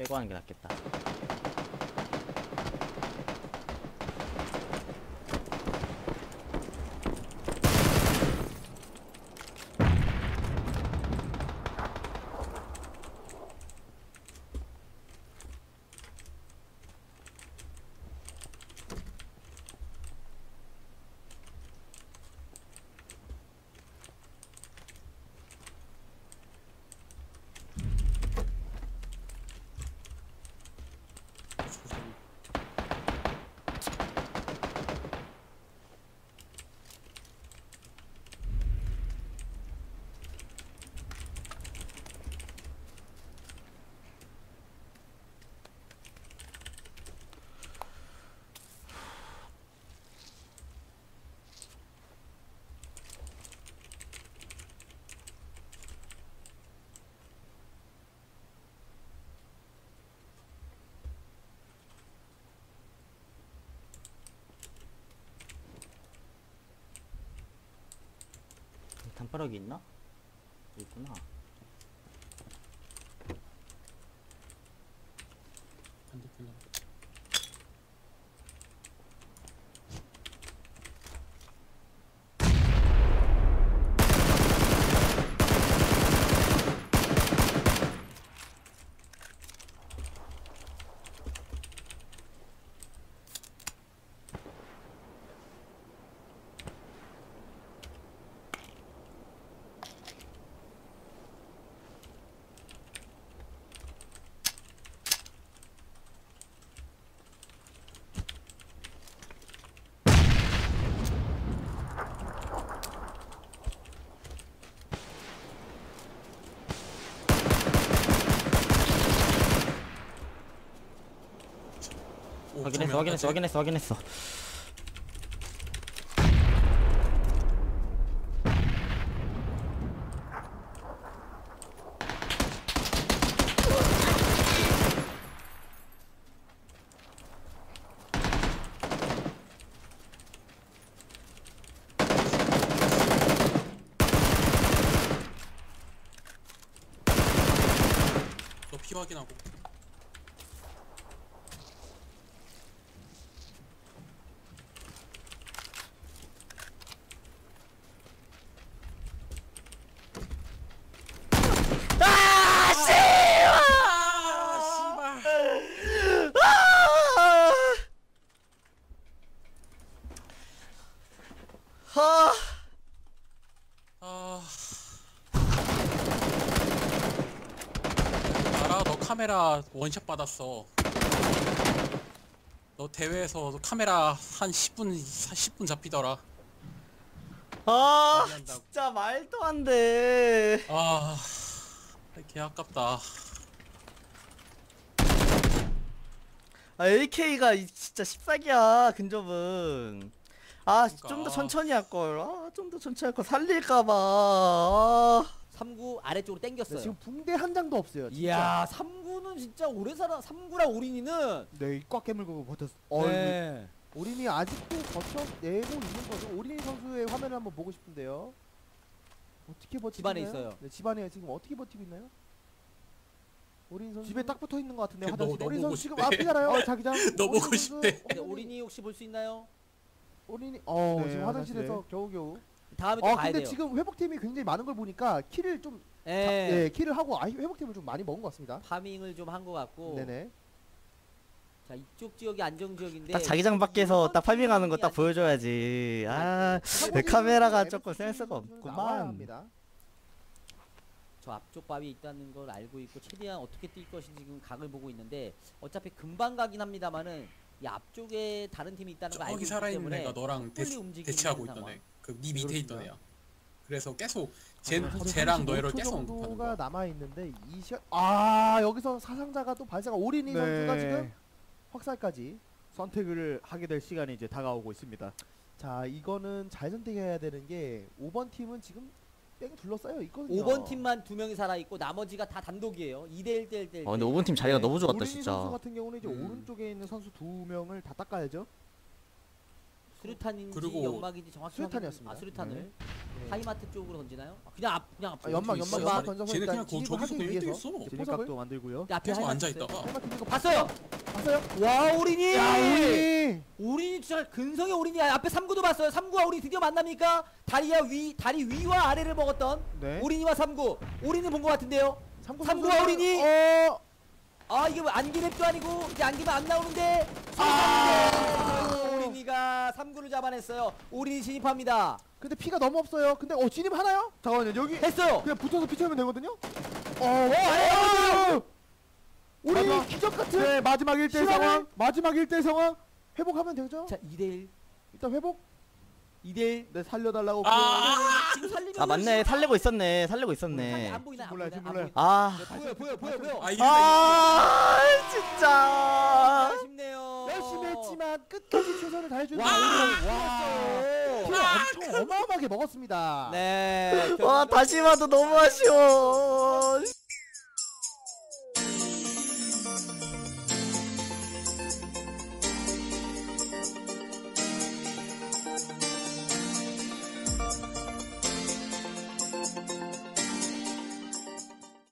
빼고 하는 게 낫겠다. 단바닥이 있나? 있구나. 반대편으로. 오, 확인했어, 확인했어. 확인했어, 확인하고. 아, 씨발. 하. 아. 알아, 너 카메라 원샷 받았어. 너 대회에서 카메라 한 10분, 10분 잡히더라. 아, 관리한다고. 진짜 말도 안 돼. 아, 개 아깝다. 아, AK가 진짜 십사기야 근접은. 아, 좀더 그러니까. 천천히 할 걸. 아, 좀 더 천천히 할 걸. 살릴까봐. 아. 3구 아래쪽으로 네, 당겼어요. 지금 붕대 한 장도 없어요. 진짜. 이야 3구는 진짜 오래 살아 3구랑 오린이는 네, 꽉 깨물고 버텼어. 어, 네. 오린이 아직도 버텨내고 있는 거죠. 오린이 선수의 화면을 한번 보고 싶은데요. 어떻게 버티고 집안에 있나요? 있어요. 네, 집안에 지금 어떻게 버티고 있나요? 오린 선수 집에 딱 붙어 있는 것 같은데 너- 화장실. 너 오린 선수 지금. 앞이잖아요. 어, 자기장. 너 오린 보고 선수, 싶대. 네, 오린이 혹시 볼 수 있나요? 오린이 어 네, 지금 화장실에서 화장실에. 겨우겨우. 다음에 또 어 가야 근데 돼요. 지금 회복팀이 굉장히 많은 걸 보니까 킬을 좀 예. 네, 킬을 하고 아, 회복팀을 좀 많이 먹은 것 같습니다. 파밍을 좀 한 것 같고. 네네. 자 이쪽 지역이 안정 지역인데. 딱 자기장 밖에서 딱 파밍하는 거 딱 보여줘야지. 아, 내 카메라가 조금 센스가 없구만. 나와야 합니다. 저 앞쪽 바위에 있다는 걸 알고 있고 최대한 어떻게 뛸 것인지 지금 각을 보고 있는데 어차피 금방 가긴 합니다만은 이 앞쪽에 다른 팀이 있다는 걸 알고 저기 살아있는 애가 너랑 대, 대치하고 상황. 있던 애. 그네 밑에 있던. 애야. 그래서 계속 쟤, 하지만 쟤랑 35초 너희를 계속 언급하는 정도가 거야. 남아 있는데 이 시간 아 여기서 사상자가 또 발사가 오린이 선수가 지금 확살까지 선택을 하게 될 시간이 이제 다가오고 있습니다. 자 이거는 잘 선택해야 되는 게 5번 팀은 지금 뺑 둘러싸여 있거든요 5번 팀만 두 명이 살아 있고 나머지가 다 단독이에요. 2대 1대 1대 1. 어, 근데 5번 팀 자리가 네, 너무 좋았다, 오린이 진짜. 선수 같은 경우는 이제 음. 오른쪽에 있는 선수 두 명을 다 닦아야죠 수류탄인지 그리고- 연막인지 정확히 수류탄이었습니다. 확인- 아 수류탄을 네. 네. 하이마트 쪽으로 던지나요? 아, 그냥 앞 그냥 앞 아, 연막 있어. 연막 연막 아니, 던져서 쟤네 일단 그냥 거- 진입을 저기서 하기 그냥 위해서 있어. 진입각도 포석을 만들고요. 앞에 계속 하이마트 앉아. 있다가 봤어요. 봤어요? 와 오린이. 야 우리 오린이 진짜 근성의 오린이 앞에 3구도 봤어요. 3구와 오린 드디어 만납니까? 다리야 위 다리 위와 아래를 먹었던 네. 오린이와 3구. 오린이 본것 같은데요. 삼구 삼구와 선수는- 어린이? 어 아 이게 뭐 안기맵도 아니고 이제 안기면 안 나오는데 아! 오린이가 3구를 잡아냈어요. 오린이 진입합니다. 근데 피가 너무 없어요. 근데 어 진입 하나요? 잠깐만요 여기 했어요. 그냥 붙어서 피 채우면 되거든요. 어, 아니에요. 우리 마지막. 기적 같은 네 마지막 1대1 시간을- 상황. 마지막 1대1 상황. 회복하면 되죠? 자 2대1 일단 회복. 2대1 네 살려달라고. 아 지금 살리면 아 맞네 살리고 있었네 살리고 있었네 안 보이나? 안 몰라요, 보이나? 몰라요. 안아 보이나? 보여 보여 보여 보여. 아 이게 아 진짜 아쉽네요. 열심히 했지만 끝까지 최선을 다해주는 와, 오린이 와. 엄청 어마어마하게 먹었습니다. 네. 와 다시 봐도 너무 아쉬워